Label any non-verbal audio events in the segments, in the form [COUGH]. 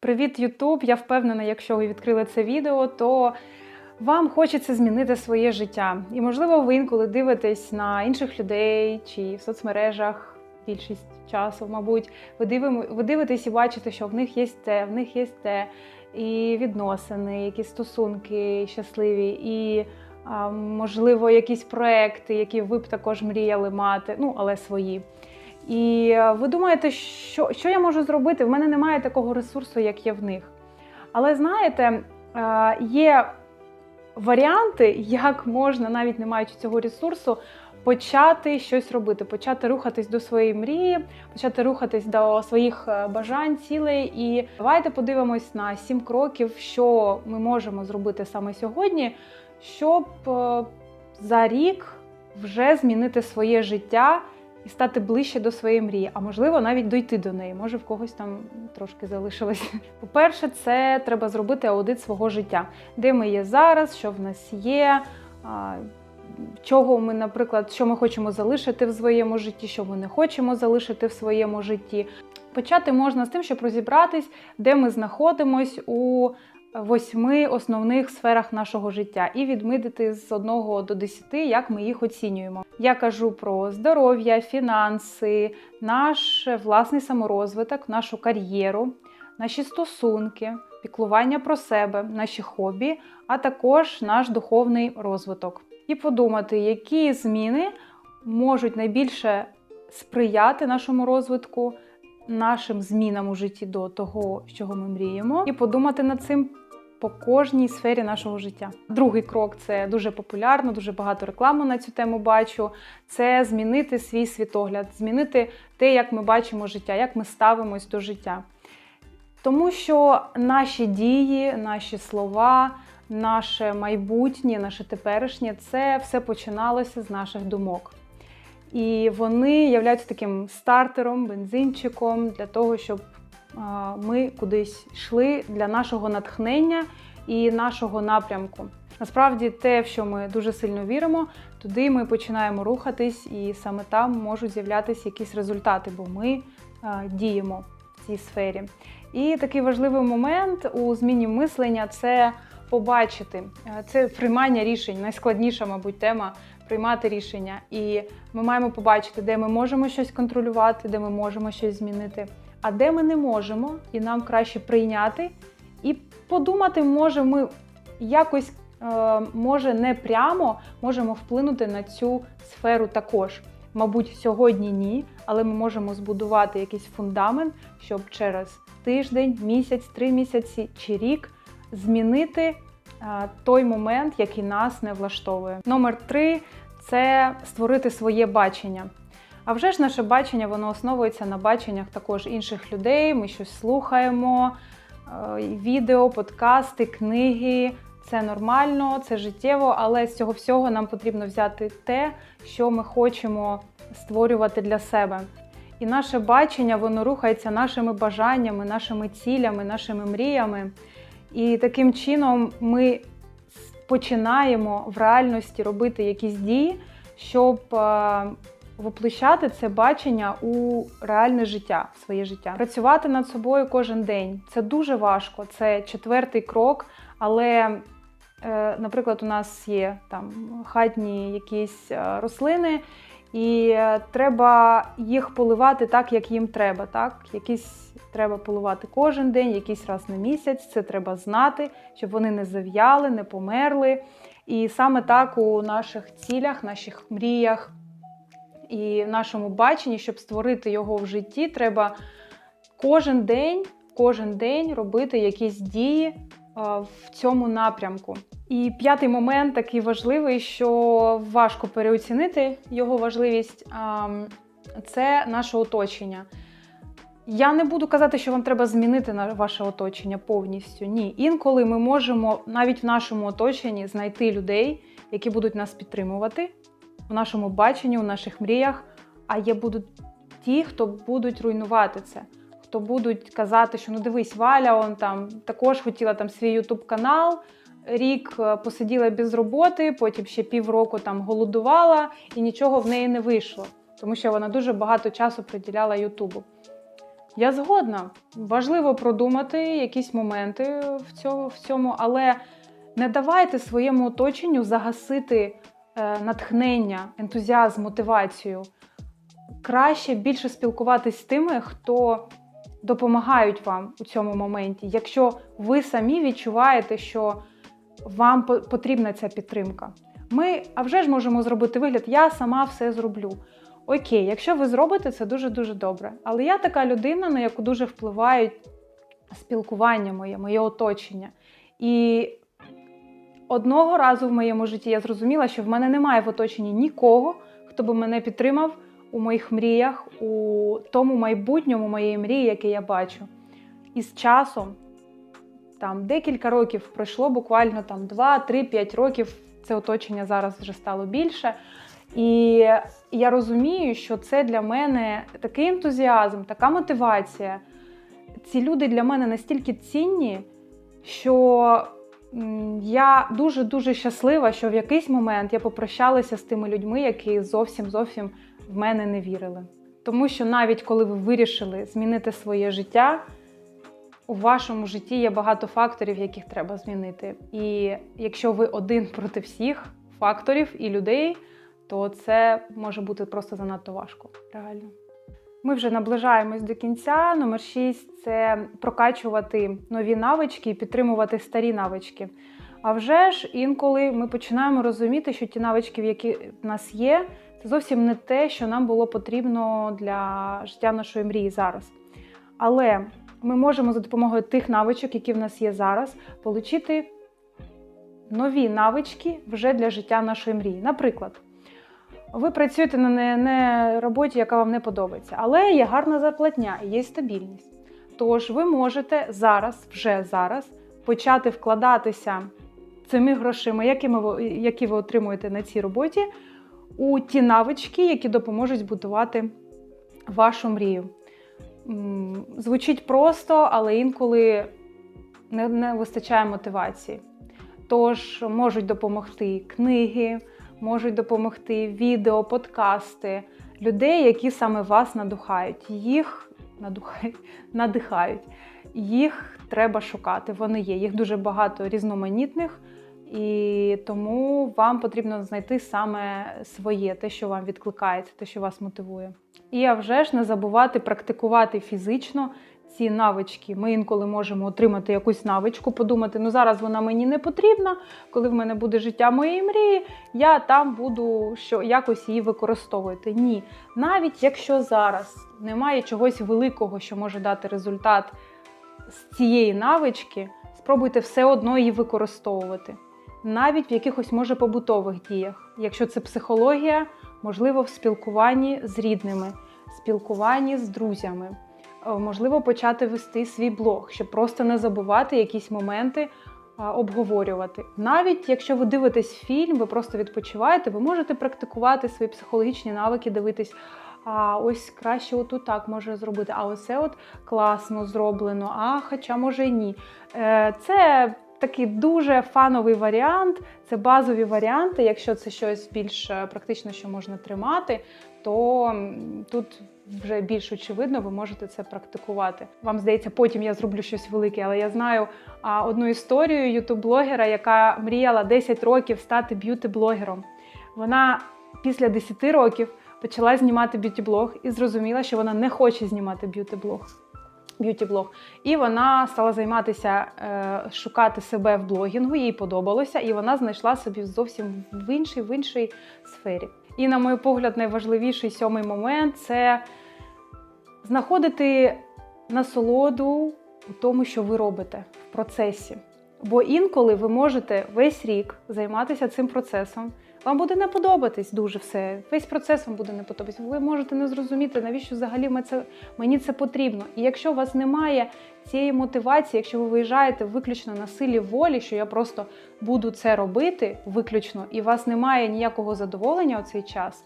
Привіт, Ютуб! Я впевнена, якщо ви відкрили це відео, то вам хочеться змінити своє життя. І, можливо, ви інколи дивитесь на інших людей чи в соцмережах більшість часу, мабуть, ви, дивимо, ви дивитесь і бачите, що в них є те, в них є те, і відносини, якісь стосунки щасливі, і, можливо, якісь проекти, які ви б також мріяли мати, ну, але свої. І е, ви думаєте, що, що я можу зробити? В мене немає такого ресурсу, як є в них. Але знаєте, е, є варіанти, як можна, навіть не маючи цього ресурсу, почати щось робити, почати рухатись до своєї мрії, почати рухатись до своїх е, бажань, цілей. І давайте подивимось на сім кроків, що ми можемо зробити саме сьогодні, щоб за рік вже змінити своє життя і стати ближче до своєї мрії, а можливо, навіть дойти до неї. Може, в когось там трошки залишилось. [LAUGHS] По-перше, це треба зробити аудит свого життя, де ми є зараз, що в нас є. Чого ми, наприклад, що ми хочемо залишити в своєму житті, що ми не хочемо залишити в своєму житті. Почати можна з тим, щоб розібратись, де ми знаходимось у восьми основних сферах нашого життя, і відмітити з 1 до 10, як ми їх оцінюємо. Я кажу про здоров'я, фінанси, наш власний саморозвиток, нашу кар'єру, наші стосунки, піклування про себе, наші хобі, а також наш духовний розвиток. І подумати, які зміни можуть найбільше сприяти нашому розвитку, нашим змінам у житті до того, з чого ми мріємо, і подумати над цим по кожній сфері нашого життя. Другий крок це дуже популярно, дуже багато реклами на цю тему бачу. Це змінити свій світогляд, змінити те, як ми бачимо життя, як ми ставимось до життя. Тому що наші дії, наші слова, наше майбутнє, наше теперішнє це все починалося з наших думок. І вони являються таким стартером, бензинчиком для того, щоб ми кудись йшли для нашого натхнення і нашого напрямку. Насправді, те, в що ми дуже сильно віримо, туди ми починаємо рухатись, і саме там можуть з'являтися якісь результати, бо ми діємо в цій сфері. І такий важливий момент у зміні мислення це побачити. Е, Це приймання рішень, найскладніша, мабуть, тема приймати рішення. І ми маємо побачити, де ми можемо щось контролювати, де ми можемо щось змінити, а де ми не можемо, і нам краще прийняти і подумати, може, ми якось, е, може, не прямо можемо вплинути на цю сферу також. Мабуть, сьогодні ні, але ми можемо збудувати якийсь фундамент, щоб через тиждень, місяць, три місяці чи рік змінити той момент, який нас не влаштовує. Номер три це створити своє бачення. А вже ж наше бачення воно основується на баченнях також інших людей. Ми щось слухаємо, е, відео, подкасти, книги. Це нормально, це життєво, але з цього всього нам потрібно взяти те, що ми хочемо створювати для себе. І наше бачення воно рухається нашими бажаннями, нашими цілями, нашими мріями. І таким чином ми починаємо в реальності робити якісь дії, щоб е, воплощати це бачення у реальне життя, в своє життя. Працювати над собою кожен день це дуже важко. Це четвертий крок, але. Е, Наприклад, у нас є там хатні якісь е, рослини, і е, треба їх поливати так, як їм треба. Так? Якісь треба поливати кожен день, якийсь раз на місяць. Це треба знати, щоб вони не зав'яли, не померли. І саме так у наших цілях, наших мріях і в нашому баченні, щоб створити його в житті, треба кожен день, кожен день робити якісь дії е, в цьому напрямку. І п'ятий момент такий важливий, що важко переоцінити його важливість це наше оточення. Я не буду казати, що вам треба змінити ваше оточення повністю. Ні. Інколи ми можемо навіть в нашому оточенні знайти людей, які будуть нас підтримувати в нашому баченні, у наших мріях. А є будуть ті, хто будуть руйнувати це. Хто будуть казати, що ну дивись, Валя, он там також хотіла там свій Ютуб канал. Рік е, посиділа без роботи, потім ще півроку там голодувала, і нічого в неї не вийшло, тому що вона дуже багато часу приділяла Ютубу. Я згодна. Важливо продумати якісь моменти в цьому, але не давайте своєму оточенню загасити е, натхнення, ентузіазм, мотивацію. Краще більше спілкуватись з тими, хто допомагають вам у цьому моменті. Якщо ви самі відчуваєте, що вам по- потрібна ця підтримка. Ми, а вже ж можемо зробити вигляд, я сама все зроблю. Окей, якщо ви зробите це дуже дуже добре. Але я така людина, на яку дуже впливають спілкування моє, моє оточення. І одного разу в моєму житті я зрозуміла, що в мене немає в оточенні нікого, хто би мене підтримав у моїх мріях, у тому майбутньому моєї мрії, яке я бачу. І з часом, там декілька років пройшло, буквально там 2-3-5 років. Це оточення зараз вже стало більше. І я розумію, що це для мене такий ентузіазм, така мотивація. Ці люди для мене настільки цінні, що я дуже-дуже щаслива, що в якийсь момент я попрощалася з тими людьми, які зовсім зовсім в мене не вірили. Тому що навіть коли ви вирішили змінити своє життя, у вашому житті є багато факторів, яких треба змінити. І якщо ви один проти всіх факторів і людей, то це може бути просто занадто важко. Реально. Ми вже наближаємось до кінця. Номер 6 – це прокачувати нові навички і підтримувати старі навички. А вже ж інколи ми починаємо розуміти, що ті навички, які в нас є, це зовсім не те, що нам було потрібно для життя нашої мрії зараз. Але ми можемо за допомогою тих навичок, які в нас є зараз, отримати нові навички вже для життя нашої мрії. Наприклад, ви працюєте на не, не роботі, яка вам не подобається, але є гарна зарплатня і є стабільність. Тож ви можете зараз, вже зараз, почати вкладатися цими грошима, якими ви, які ви отримуєте на цій роботі, у ті навички, які допоможуть збудувати вашу мрію. Звучить просто, але інколи не, не вистачає мотивації. Тож можуть допомогти книги, можуть допомогти відео, подкасти, людей, які саме вас надухають. Їх надухають, [LAUGHS] надихають. Їх треба шукати. Вони є. Їх дуже багато різноманітних, і тому вам потрібно знайти саме своє, те, що вам відкликається, те, що вас мотивує. І а вже ж не забувати практикувати фізично ці навички. Ми інколи можемо отримати якусь навичку, подумати, ну зараз вона мені не потрібна, коли в мене буде життя моєї мрії, я там буду що, якось її використовувати. Ні. Навіть якщо зараз немає чогось великого, що може дати результат з цієї навички, спробуйте все одно її використовувати. Навіть в якихось може побутових діях. Якщо це психологія, можливо, в спілкуванні з рідними, спілкуванні з друзями. Е, Можливо, почати вести свій блог, щоб просто не забувати якісь моменти обговорювати. Навіть якщо ви дивитесь фільм, ви просто відпочиваєте, ви можете практикувати свої психологічні навики, дивитись. А ось краще отут так може зробити. А ось це от класно зроблено. А хоча може і ні. Е, Це такий дуже фановий варіант, це базові варіанти. Якщо це щось більш е, практично, що можна тримати, то тут вже більш очевидно, ви можете це практикувати. Вам здається, потім я зроблю щось велике, але я знаю одну історію ютуб-блогера, яка мріяла 10 років стати б'юті-блогером. Вона після 10 років почала знімати б'юті-блог і зрозуміла, що вона не хоче знімати б'юті-блог. Б'юті-блог. І вона стала займатися, е, шукати себе в блогінгу, їй подобалося, і вона знайшла собі зовсім в іншій, в іншій сфері. І, на мій погляд, найважливіший сьомий момент це знаходити насолоду у тому, що ви робите в процесі. Бо інколи ви можете весь рік займатися цим процесом. Вам буде не подобатись дуже все. Весь процес вам буде не подобатись. Ви можете не зрозуміти, навіщо взагалі мені це потрібно. І якщо у вас немає цієї мотивації, якщо ви виїжджаєте виключно на силі волі, що я просто буду це робити виключно, і у вас немає ніякого задоволення у цей час,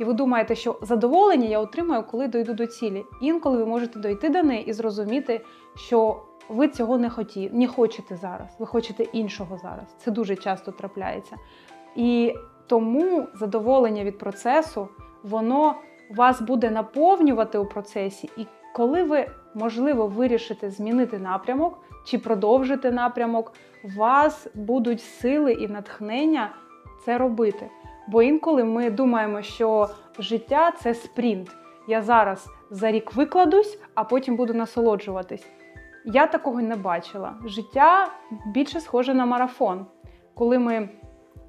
і ви думаєте, що задоволення я отримаю, коли дойду до цілі. Інколи ви можете дойти до неї і зрозуміти, що ви цього не хоті, не хочете зараз. Ви хочете іншого зараз. Це дуже часто трапляється. І тому задоволення від процесу, воно вас буде наповнювати у процесі. І коли ви можливо вирішите змінити напрямок чи продовжити напрямок, у вас будуть сили і натхнення це робити. Бо інколи ми думаємо, що життя це спринт. Я зараз за рік викладусь, а потім буду насолоджуватись. Я такого не бачила. Життя більше схоже на марафон, коли ми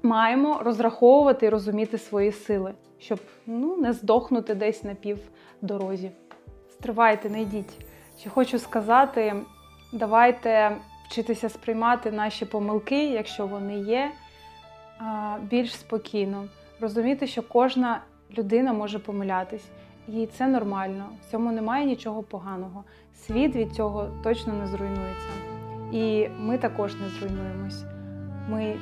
маємо розраховувати і розуміти свої сили, щоб ну, не здохнути десь на півдорозі. Стривайте, не йдіть. Ще хочу сказати: давайте вчитися сприймати наші помилки, якщо вони є, більш спокійно. Розуміти, що кожна людина може помилятись, і це нормально. В цьому немає нічого поганого. Світ від цього точно не зруйнується. І ми також не зруйнуємось. Ми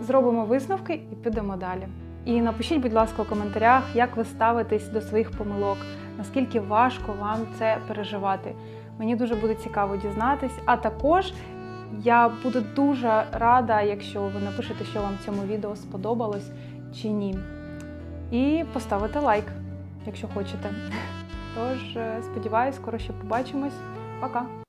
зробимо висновки і підемо далі. І напишіть, будь ласка, у коментарях, як ви ставитесь до своїх помилок, наскільки важко вам це переживати. Мені дуже буде цікаво дізнатись. А також я буду дуже рада, якщо ви напишете, що вам цьому відео сподобалось чи ні. І поставите лайк, якщо хочете. Тож, е, сподіваюсь, скоро ще побачимось. Пока!